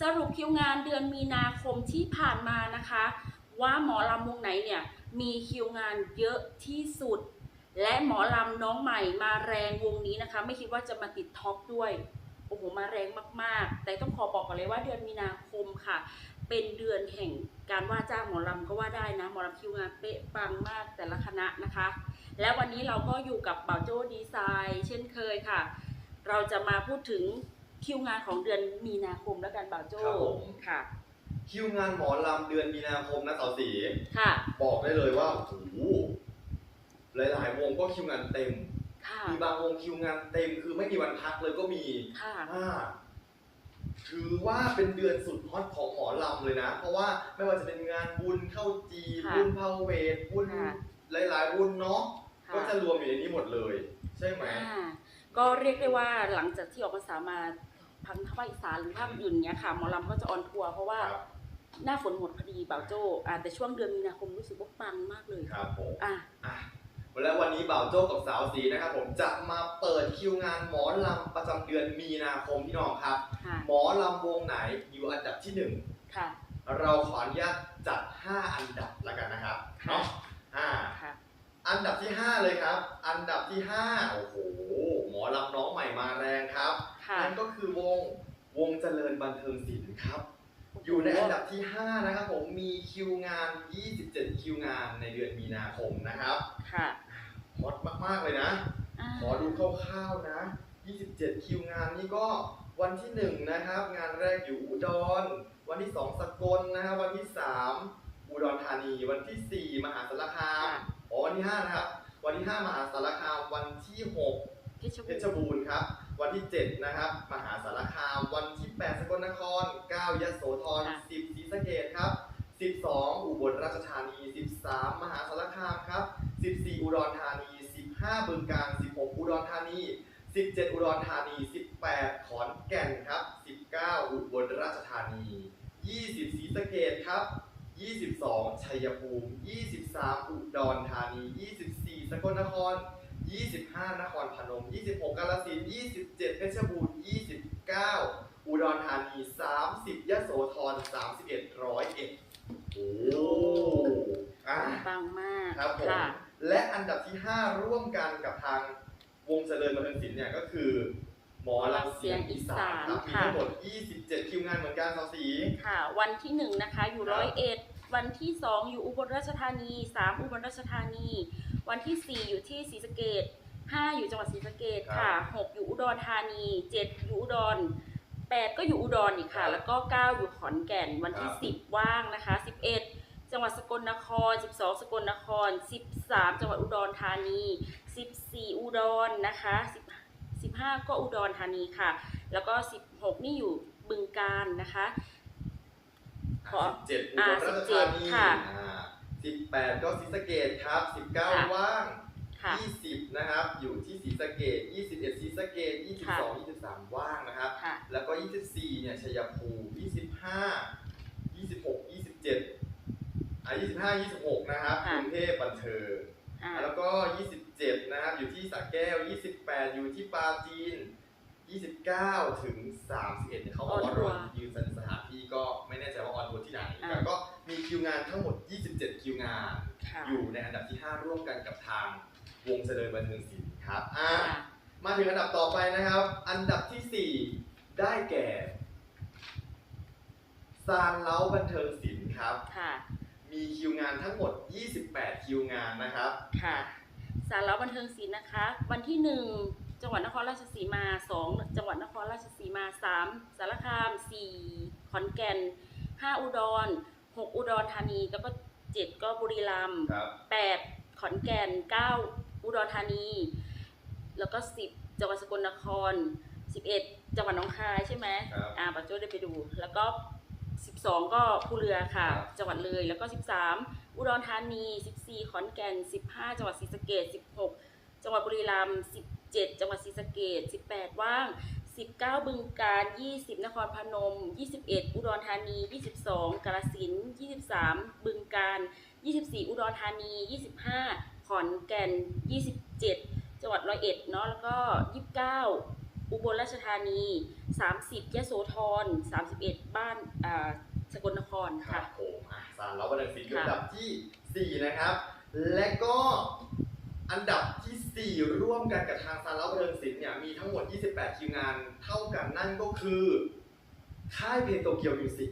สรุปคิวงานเดือนมีนาคมที่ผ่านมานะคะ ว่าหมอลำวงไหนเนี่ยมีคิวงานเยอะที่สุด และหมอลำน้องใหม่มาแรงวงนี้นะคะ ไม่คิดว่าจะมาติดท็อปด้วยโอ้โหมาแรงมากๆ แต่ต้องขอบอกก่อนเลยว่าเดือนมีนาคมค่ะ เป็นเดือนแห่งการว่าจ้างหมอลำก็ว่าได้นะหมอลำคิวงานเป๊ะปังมากแต่ละคณะนะคะ และวันนี้เราก็อยู่กับเป่าโจ้ดีไซน์ เช่นเคยค่ะ เราจะมาพูดถึง คิวงานของเดือนมีนาคมแล้วกันเป่าโจ้ครับผม ค่ะ คิวงานหมอลำเดือนมีนาคมนะสาวสีค่ะ บอกได้เลยว่าโอ้โหหลายๆวงก็คิวงานเต็ม ค่ะ มีบางวงคิวงานเต็ม คือไม่มีวันพักเลยก็มีค่ะ อ่าถือว่าเป็นเดือนสุดฮอตของหมอลำเลยนะ เพราะว่าไม่ว่าจะเป็นงานบุญเข้าจีค่ะบุญพาเวทบุญค่ะ หลายๆบุญเนาะค่ะก็จะรวมอยู่ในนี้หมดเลย ใช่ไหม อ่าก็เรียกได้ว่าหลังจากที่ออกพรรษามา ทางภาคอีสานหรือภาคอื่นเนี้ยค่ะหมอลำก็จะออนทัวร์เพราะว่าครับ หน้าฝนหมดพอดีเป่าโจ้อ่าแต่ช่วงเดือนมีนาคมรู้สึกว่าปังมากเลยครับผมอะ อะแล้ววันนี้บ่าวโจ้กับสาวสีนะครับผมจะมาเปิดคิวงานหมอลำประจำเดือนมีนาคมพี่น้องครับ ค่ะ หมอลำวงไหนอยู่อันดับที่หนึ่ง ค่ะ เราขออนุญาตจัด 5 อันดับแล้วกันนะครับค่ะ เนาะอ่าค่ะ อันดับที่ 5 เลยครับ อันดับที่ 5 โอ้โห หมอลำน้องใหม่มาแรงครับ ค่ะนั่นก็คือวงวงเจริญบันเทิงศิลป์ครับ อยู่ในอันดับที่ 5 นะครับผมมีคิวงาน 27 คิวงานในเดือนมีนาคมนะครับค่ะฮอตมากๆเลยนะาขอดูคร่าวๆนะ 27 คิวงานนี่ก็วันที่ 1 นะครับ งานแรกอยู่อุดร วันที่ 2 สกลนะครับวันที่ 3 อุดรธานี วันที่ 4 มหาสารคามอ๋อวันที่5นะครับวันที่ 5 มหาสารคามวันที่ 6 เพชรเพบูรชรณ์บูรณ์ครับ วันที่ 7 นะครับ มหาสารคาม วันที่ 8 สกลนคร 9ยโสธร 10ศรีสะเกษครับ 12 อุบลราชธานี 13 มหาสารคามครับ 14 อุดรธานี 15บึงกาฬ16 อุดรธานี 17 อุดรธานี 18 ขอนแก่นครับ 19 อุบลราชธานี 20ศรีสะเกษครับ 22 ชัยภูมิ 23 อุดรธานี 24 สกลนคร 25 นครพนม 26 กาฬสินธุ์27 เพชรบูรณ์ 29 อุดรธานี 30ยโสธร 31 ร้อยเอ็ดโอ้อะ ปังมากครับผมค่ะและอันดับที่ 5 ร่วมกันกับทางวงเจริญบันเทิงศิลป์เนี่ยก็คือ หมอลำเสียงอีสานครับมีค่ะทั้งหมด 27 คิวงานเหมือนกันสาวสี ค่ะ วันที่หนึ่งนะคะอยู่ครับ ร้อยเอ็ดวันที่สองอยู่อุบลราชธานีสามอุบลราชธานี วันที่สี่อยู่ที่ศรีสะเกดห้าอยู่จังหวัดศรีสะเกดค่ะหกอยู่อุดรธานีเจ็ดอยู่อุดรแปดก็อยู่อุดรอีกค่ะ แล้วก็เก้าอยู่ขอนแก่น วันที่สิบว่างนะคะสิบเอ็ดจังหวัดสกลนครสิบสองสกลนครสิบสามจังหวัดอุดรธานีสิบสี่อุดรนะคะสิบสิบห้าก็อุดรธานีค่ะ แล้วก็สิบหกนี่อยู่บึงการนะคะขอ17อุอ่าบลราชธานี17ค่ะอ่า 18 ก็ศรีสะเกดครับค่ะ19 ว่าง ค่ะ 20 นะครับ อยู่ที่ศรีสะเกด21ศรีสะเกดค่ะ22 23 ว่างนะครับ ค่ะ แล้วก็ 24 เนี่ย ชัยภูมิ25 26 27อ่า25 26 นะครับค่ะกรุงเทพบันเทิง อ่า แล้วก็ 27 นะครับ อยู่ที่สระแก้ว 28 อยู่ที่ปราจีน 29 ถึง 31เนี่ยเขาบอกว่าออนทัวร์ยืนสถานที่ก็ไม่แน่ใจว่าออนทัวร์ที่ไหน อ่าแต่ก็ มีคิวงานทั้งหมด 27 คิวงาน ค่ะ อยู่ในอันดับที่ 5 ร่วมกันกับทางวงเจริญบันเทิงศิลป์ครับอ่าค่ะมาถึงอันดับต่อไปนะครับ อันดับทีสี่ 4 ได้แก่ซานเล้าบันเทิงศิลป์ครับ ค่ะ มีคิวงานทั้งหมด 28 คิวงานนะครับ ค่ะ สารบันเทิงศิลป์นะคะ วันที่หนึ่งจังหวัดนครราชสีมาสองจังหวัดนครราชสีมาสามสารคามสี่ขอนแก่นห้าอุดร หกอุดรธานีแล้วก็เจ็ดก็บุรีรัมย์ครับแปดขอนแก่นเก้าอุดรธานี แล้วก็สิบจังหวัดสกลนครสิบเอ็ดจังหวัดหนองคายใช่ไหมครับ อ่าปัจจุบันได้ไปดู แล้วก็สิบสองก็ภูเรือค่ะ ครับ จังหวัดเลยแล้วก็สิบสามอุดรธานีสิบสี่ขอนแก่นสิบห้าจังหวัดศรีสะเกดสิบหกจังหวัดบุรีรัมย์สิบเจ็ดจังหวัดศรีสะเกดสิบแปดว่าง สิบเก้าบึงกาฬยี่สิบนครพนมยี่สิบเอ็ดอุดรธานียี่สิบสองกาฬสินธุ์ยี่สิบสามบึงกาฬ24 อุดรธานี 25 ขอนแก่น 27 จังหวัดร้อยเอ็ดเนาะ แล้วก็ 29 อุบลราชธานี 30ยโสธร 31 บ้านอ่าสกลนครครัค่ะ บผมอะสารแล้วบันเทิงศิลป์อยู่อันดับทีสี่ 4 นะครับ และก็อั นดับทีสี่ 4 ร่วมกันกับทางสารแล้วบันเทิงศิลป์เนี่ยมีทั้งหมด 28 คิวงานเท่ากันนั่นก็คือ ค่ายเพลงโตเกียวมิวสิก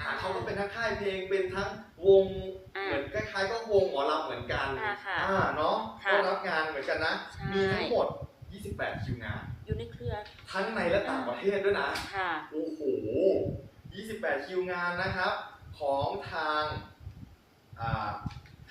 อ่าเขาก็เป็นทั้งค่ายเพลงเป็นทั้งวงอ่าเหมือนคล้ายๆก็วงหมอลำเหมือนกันอ่าค่ะอ่าเนาะค่ะก็รับงานเหมือนกันนะใช่มีทั้งหมด 28 คิวงาน อยู่ในเครือ ทั้งในและต่างประเทศด้วยนะค่ะโอ้โห 28 คิวงานนะครับ ของทางอ่า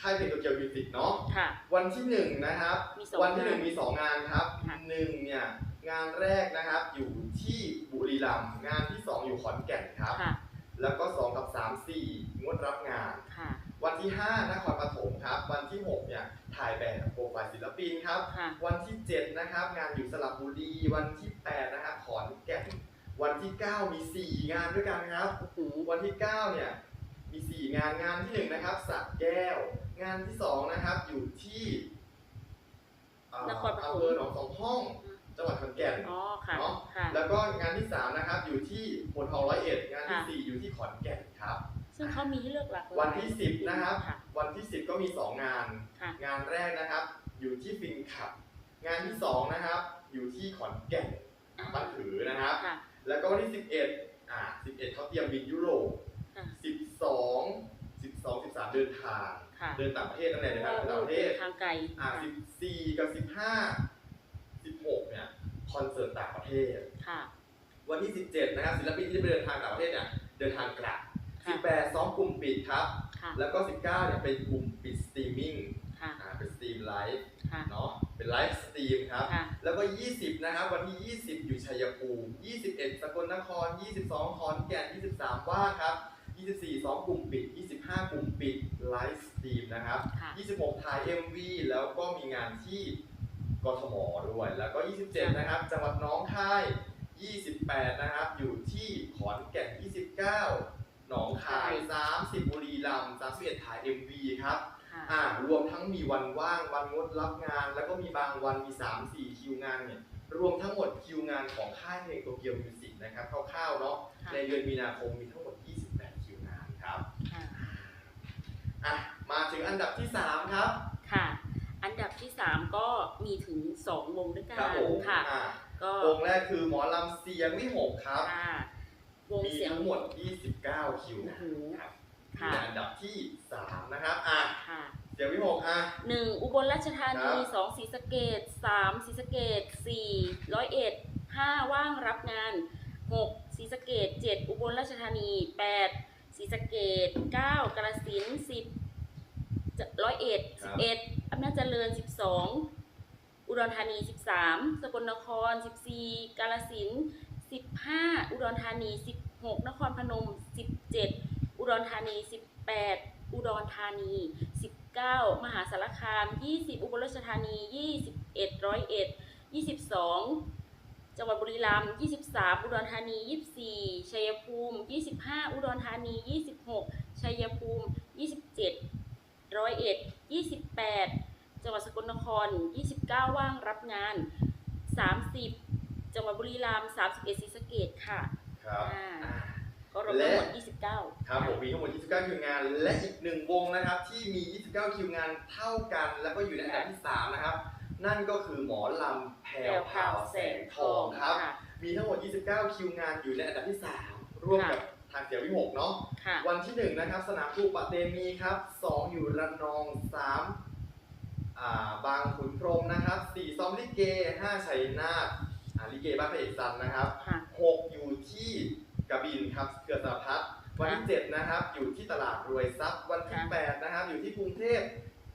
ค่ายเพลงโตเกียวมิวสิกเนาะค่ะ วันที่หนึ่งนะครับ มีสองวันที่หนึ่งงานมีสองงานครับค่ะ หนึ่งเนี่ยงานแรกนะครับอยู่ที่บุรีรัมย์งานที่สองอยู่ขอนแก่นครับ ค่ะ แล้วก็สองกับสามสี่งดรับงาน ค่ะ วันที่5นครปฐมครับ วันที่6เนี่ยถ่ายแบบโปรไฟล์ศิลปินครับ ค่ะ วันที่ 7 นะครับ งานอยู่สระบุรี วันที่ 8 นะครับขอนแก่นวันที่ 9 มี 4 งานด้วยกันครับ โอ้โหวันที่ 9 เนี่ย มี 4 งานงานที่ 1 นะครับสระแก้ว งานที่2นะครับอยู่ที่เอ่อนครปฐมอำเภอหนองสองห้อง จังหวัดขอนแก่น อ๋อค่ะเนาะ ค่ะ แล้วก็งานที่3นะครับอยู่ที่โพธิ์ทองร้อยเอ็ดงานที่ค่ะ4อยู่ที่ขอนแก่นครับ ซึ่งเขามีให้เลือกหลากหลายวันที่10นะครับ ค่ะ วันที่10ก็มี2งาน ค่ะ งานแรกนะครับ อยู่ที่ฟินขับ งานที่2นะครับ อยู่ที่ขอนแก่นบ้านถือนะครับ ค่ะ แล้วก็วันที่ 11 อ่า 11 เขาเตรียมบินยุโรป ค่ะ 12 12 13 เดินทาง ค่ะ เดินต่างประเทศนั่นแหละเดินทางไปต่างประเทศ ทางไกลอ่าค่ะ14กับ15 16เนี่ยคอนเสิร์ตต่างประเทศ ค่ะ วันที่17นะครับศิลปินที่จะไปเดินทางต่างประเทศเนี่ยเดินทางกลับค่ะ18 2กลุ่มปิดครับ ค่ะ แล้วก็19เนี่ยเป็นกลุ่มปิดสตรีมมิ่งค่ะ อ่าเป็นสตรีมไลฟ์ค่ะ เนาะเป็นไลฟ์สตรีมครับ ค่ะ แล้วก็20นะครับวันที่20อยู่ชัยภูมิ21สกลนคร22ขอนแก่น23ว่างครับ 24 2กลุ่มปิด 25 กลุ่มปิดไลฟ์สตรีมนะครับค่ะ26 ถ่าย MV แล้วก็มีงานที่กทมด้วย แล้วก็ 27 นะครับ จังหวัดหน้องคาย 28 นะครับ อยู่ที่ขอนแก่น 29 หนองคาย 30 บุรีรัมย์31 ถ่าย MV ครับค่ะอ่ารวมทั้งมีวันว่าง วันงดรับงาน แล้วก็มีบางวันมี 3 4 คิวงานเนี่ยรวมทั้งหมดคิวงานของค่ายเพลงโตเกียวมิวสิกนะครับคร่าวๆเนาะค่ะในเดือนมีนาคมมีทั้งหมด 28 คิวงานครับ ค่ะ อะมาถึงอันดับที่ 3 ครับ ค่ะ อันดับที่ 3 ก็มีถึง 2 วงด้วยกัครับนผมค่ะ อะก็วงแรกคือหมอลำเสียงวิหกครับ ค่ะวงมีเสียงทั้งหมด 29 คิวโอ้งาโหนครับอยู่ค่ะในอันดับที่ 3 นะครับอะค่ะเสียงวิหกอะ หนึ่งอุบลราชธาคนีรับ สองศรีสะเกดสามศรีสะเกดสี่ร้อยเอ็ดห้าว่างรับงานหกศรีสะเกดเจ็ดอุบลราชธานีแปด ศรีสะเกดเก้ากาฬสินธุ์สิบร้อยเอ็ดครัสิบบเอ็ดอำนาจเจริญสิบสองอุดรธานีสิบสามสกลนครสิบสี่กาฬสินธุ์สิบห้าอุดรธานีสิบหกนครพนมสิบเจ็ดอุดรธานีสิบแปดอุดรธานี19มหาสารคาม20อุบลราชธานี21ร้อยเอ็ด22 จังหวัดบุรีรัมย์23 อุดรธานี 24 ชัยภูมิ 25 อุดรธานี 26 ชัยภูมิ 27 ร้อยเอ็ด 28 จังหวัดสกลนคร 29 ว่างรับงาน 30 จังหวัดบุรีรัมย์ 31ศรีสะเกดค่ะ ครับอ่าอะก็รวมทั้งหมด 29 ครับผมมีทั้งหมด 29 คิวงาน และอีกหนึ่งวงนะครับ ที่มี 29 คิวงานเท่ากัน แล้วก็อยู่ในอันดับที่ 3 นะครับ นั่นก็คือหมอลำแพรวพราวแสงทองครับค่ะมีทั้งหมด 29 คิวงานอยู่ในอันดับที่ 3 ร่วมกับทางเสียวิหกเนาะค่ะวันที่ 1 นะครับ สนามทูปะเตมีครับ 2 อยู่ระนอง3อ่าบางขุนพรหมนะครับ 4 ซ้อมลิเก 5 ชัยนาทอ่าลิเกบ้านพระเอกซันนะครับค่ะ6อยู่ที่กระบินครับเกือสารพัดวันที่ 7 นะครับ อยู่ที่ตลาดรวยทรัพย์ วันที่ค่ะ8นะครับ อยู่ที่กรุงเทพ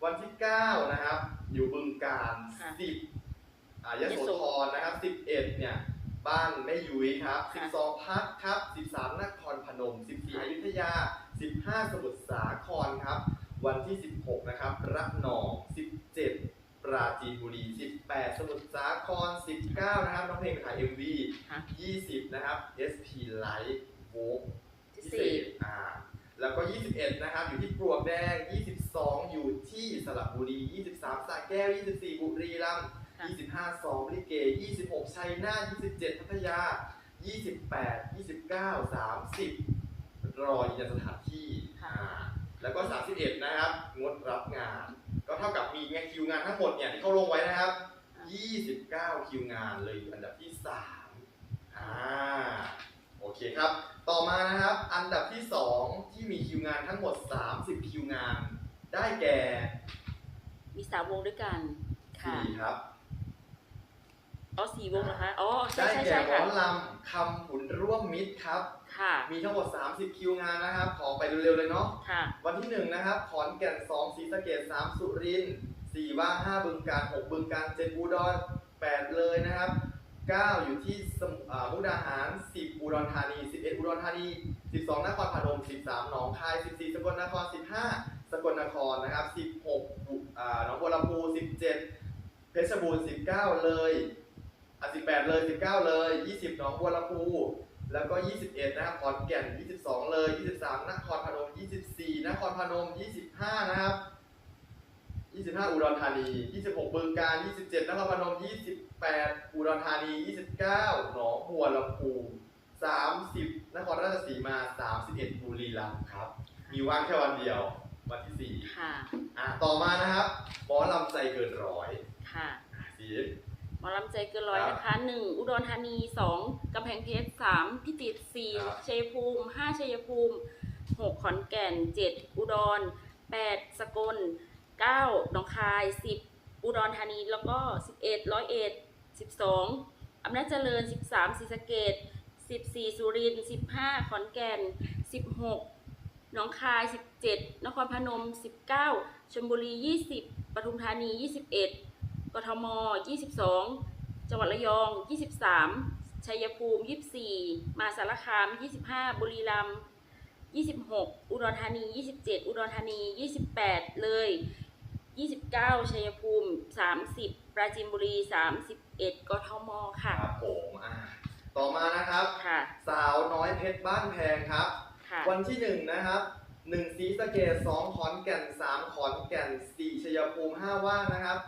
วันที่ 9 นะครับ อยู่บึงการค่ะ10อ่ายโสธรนะครับ 11 เนี่ย บ้านแม่ยุ้ยครับ ค่ะ 12 พักครับ 13นครพนม 14อยุธยา 15 สมุทรสาครครับ วันที่ 16 นะครับ ระนอง 17 ปราจีนบุรี 18 สมุทรสาคร 19 นะครับ น้องเพลงไปถ่าย MV ค่ะ20 นะครับ SP Live Vogue ที่พิเศสี่ษอ่า แล้วก็ 21 นะครับ อยู่ที่ปลวกแดง 22 อยู่ที่สระบุรี 23สระแก้ว 24 บุรีรัมย์ค่ะ25ซ้อมลิเก 26 ชัยนาท 27 พัทยา 28 29 30 รอยืนยันสถานที่ค่ะอ่าแล้วก็ 31 นะครับ งดรับงาน ก็เท่ากับมีงานคิวงานทั้งหมดเนี่ยที่เขาลงไว้นะครับ 29 คิวงานเลยอยู่อันดับที่3อ่าโอเคครับ ต่อมานะครับ อันดับที่ 2 ที่มีคิวงานทั้งหมด 30 คิวงาน ได้แก่มีสามวงด้วยกันค่ะ สี่ครับ อ๋อสี่วงเหรอคะ อ๋อ ใช่ได้ใช่แก่ใช่หมค่ะอลำคำขุนร่วมมิตรครับ ค่ะ มีทั้งหมด 30 คิวงานนะครับ ขอไปเร็วๆเลยเนาะ ค่ะ วันที่ 1 นะครับ ขอนแก่น2ศรีสะเกด3สุรินทร์4ว่าง5บึงการ6บึงการ7อุดร8เลยนะครับ 9 อยู่ที่มุกดาหาร 10 อุดรธานี 11 อุดรธานี 12 นครพนม 13 หนองคาย 14 สกลนคร 15 สกลนครนะครับ 16หนองบัวลำพู 17 เพชรบูรณ์ 19 เลยอะ18 เลย 19 เลย 20 หนองบัวลำพู แล้วก็ 21 นะครับ ขอนแก่น 22 เลย 23 นครพนม 24 นครพนม 25 นะครับ 25 อุดรธานี 26 บึงกาฬ 27 นครพนม 20 28อุดรธานี 29 หนองบัวลำพู30 นครราชสีมา 31บุรีรัมย์ครับ มีว่างแค่วันเดียว วันที่ค่ะ4อะต่อมานะครับหมอลำใจเกินร้อยค่ะสีหมอลำใจเกินร้อยครับนะคะหนึ่งอุดรธานีสองกำแพงเพชรสามพิจิตรสี่ครับชัยภูมิห้าชัยภูมิหกขอนแก่นเจ็ดอุดรแปดสกลเก้าหนองคายสิบอุดรธานีแล้วก็สิบเอ็ดร้อยเอ็ด สิบสองอำนาจเจริญสิบสามศรีสะเกดสิบสี่สุรินทร์สิบห้าขอนแก่นสิบหกหนองคายสิบเจ็ดนครพนมสิบเก้าชลบุรียี่สิบปทุมธานียี่สิบเอ็ดกทม 22 จังหวัดระยอง 23 ชัยภูมิ 24 มาสารคาม 25 บุรีรัมย์26 อุดรธานี 27 อุดรธานี 28 เลย 29 ชัยภูมิ 30 ปราจีนบุรี 31กทม ค่ะ ครับผมอะต่อมานะครับ ค่ะ สาวน้อยเพชรบ้านแพงครับ ค่ะ วันที่หนึ่งนะครับหนึ่งศรีสะเกดสองขอนแก่นสามขอนแก่นสี่ชัยภูมิห้าว่างนะครับ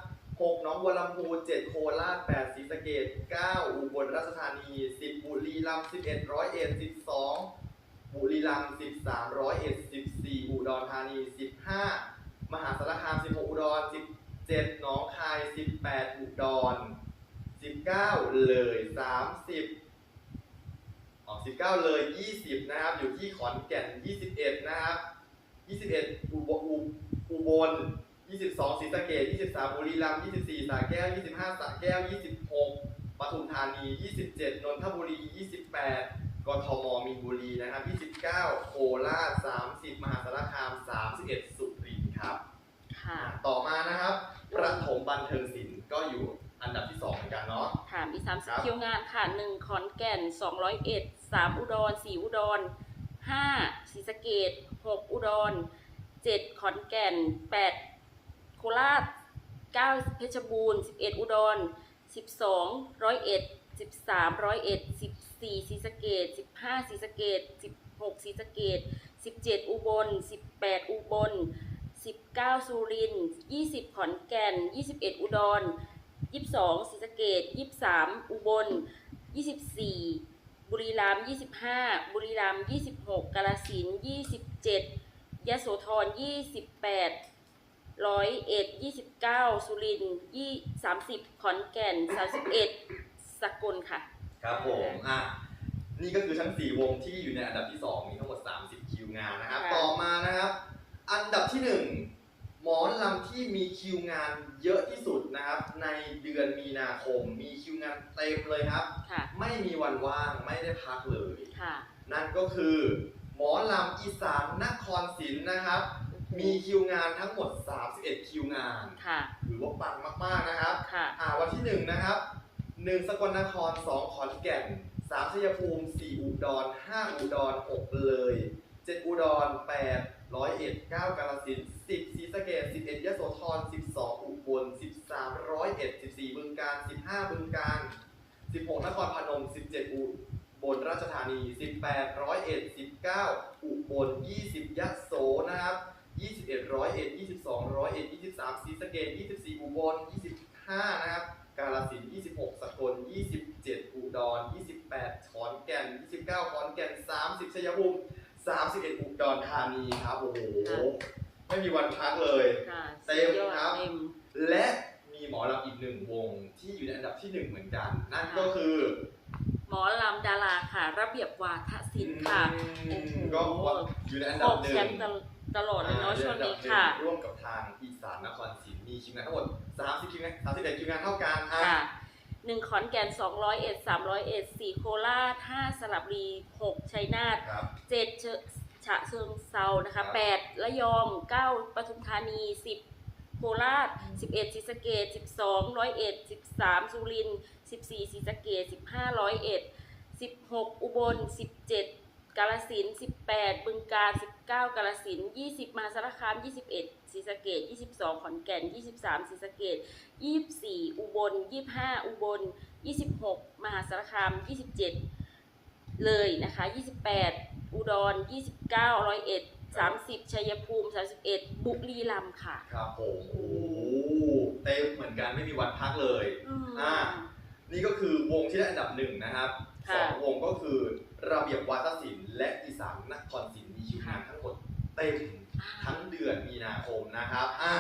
หกหน้องบัวลำพูเจ็ดโคราชแปดศรีสะเกดเก้าอุบลราชธานีสิบบุรีรัมย์สิบเอ็ดร้อยเอ็ดสิบสองบุรีรัมย์สิบสามร้อยเอ็ดสิบสี่อุดรธานีสิบห้ามหาสารคามสิบหกอุดรสิบเจ็ดหนองคายสิบแปดอุดร สิบเก้าเลยสามสิบออก19 เลย 20 นะครับ อยู่ที่ขอนแก่น 21 นะครับ 21 อุบลอุอุบล 22ศรีสะเกษ23บุรีรัมย์24สระแก้ว 25สระแก้ว 26ปทุมธานี 27 นนทบุรี 28 กทมมีนบุรีนะครับ 29 โคราช 30 มหาสารคาม 31 สุรินทร์ครับ ค่ะ ต่อมานะครับ ประถมบันเทิงศิลป์ก็อยู่ อันดับที่2เหมือนกันเนาะ ค่ะมีครับ30คิวงานค่ะ1ขอนแก่น201 3อุดร4อุดร5ศรีสะเกด6อุดร7ขอนแก่น8โคราช9เพชรบูรณ์11อุดร12ร้อยเอ็ด13ร้อยเอ็ด14ศรีสะเกด15ศรีสะเกด16ศรีสะเกด17อุบล18อุบล19สุรินทร์20ขอนแก่น21อุดร 22ศรีสะเกด23อุบล24บุรีรัมย์25บุรีรัมย์26กาฬสินธุ์27ยโสธร28ร้อยเอ็ดยี่สิบเก้าสุรินทร์ยี่สามสิบขอนแก่นสามสิบเอ็ดสกลค่ะ ครับผม อะ นี่ก็คือทั้ง 4 วงที่อยู่ในอันดับที่ 2 มีทั้งหมด 30 คิวงานนะครับ ค่ะ ต่อมานะครับ อันดับที่ 1 หมอลำที่มีคิวงานเยอะที่สุดนะครับ ในเดือนมีนาคม มีคิวงานเต็มเลยครับ ค่ะ ไม่มีวันว่างไม่ได้พักเลย ค่ะ นั่นก็คือ หมอลำอีสานนครศรีนะครับ มีคิวงานทั้งหมด 31 คิวงานค่ะ ถือว่าปังมากๆนะครับ ค่ะ อ่าวันที่หนึ่งนะครับหนึ่งสกลนครสองขอนแก่นสามชัยภูมิสี่อุดรห้าอุดรหกเลยเจ็ดอุดรแปด ร้อยเอ็ดเก้ากาฬสินสิบศรีสะเกษสิบเอ็ดยโสธรสิบสองอุบลสิบสามร้อยเอ็ดสิบสี่บึงกาฬสิบห้าบึงกาฬสิบหกนครพนมสิบเจ็ดอุบลราชธานีสิบแปดร้อยเอ็ดสิบเก้าอุบลยี่สิบยโสนะครับยี่สิบเอ็ดร้อยเอ็ดยี่สิบสองร้อยเอ็ดยี่สิบสามศรีสะเกษยี่สิบสี่อุบลยี่สิบห้านะครับกาฬสินธุ์26 สกล 27 อุดร 28 ขอนแก่น 29 ขอนแก่น 30 ชัยภูมิ 31อุดรธานีครับโอ้โหไม่มีวันพักเลย ค่ะเต็มสุดยอดครับ เต็ม และมีหมอลำอีกหนึ่งวงที่อยู่ในอันดับที่หนึ่งเหมือนกัน นั่นก็คือหมอลำดาราค่ะ ระเบียบวาทศิลป์ค่ะ อืมโอ้โหก็อยู่ในอันอดับอกหนึ่แชง มป์ตลตลอดเลยเนาะอ่าช่วงนี้อยู่ในอันดับหงค่ะ ร่วมกับทางอีสานนครศรีมีคิวงานทั้งหมด30คิวงาน31คิวงานเท่ากันอะค่ะ หนึ่งขอนแก่นสองร้อยเอ็ดสามร้อยเอ็ดสี่โคราชห้าสระบุรีหกชัยนาทครับ เจ็ดเชฉะเชิงเซานะครัคะบ แปดระยองเก้าปทุมธานีสิบโคราชสิบเอ็ดศรีสะเกดสิบสองร้อยเอ็ดสิบสามสุรินทร์สิบสี่ศรีสะเกดสิบห้าร้อยเอ็ดสิบหกอุบลสิบเจ็ด กาลสินธุ์สิบแปดบึงกาฬสิบเก้ากาลสินธุ์ยี่สิบมหาสารคามยี่สิบเอ็ดศรีสะเกดยี่สิบสองขอนแก่นยี่สิบสามศรีสะเกดยี่สิบสี่อุบลยี่สิบห้าอุบลยี่สิบหกมหาสารคามยี่สิบเจ็ดเลยนะคะ28อุดร29ร้อยเอ็ด30ชัยภูมิ31บุรีรัมย์ค่ะ ครับผมโอ้โหเต็มเหมือนกันไม่มีวันพักเลย อืม อ่า นี่ก็คือวงที่ได้อันดับหนึ่งนะครับ สค่ะองวงก็คือระเบียบวาทศิลป์และอีสานนครศิลป์มีคิวงานทั้งหมดเต็มทั้งเดือนมีนาคมนะครับอะ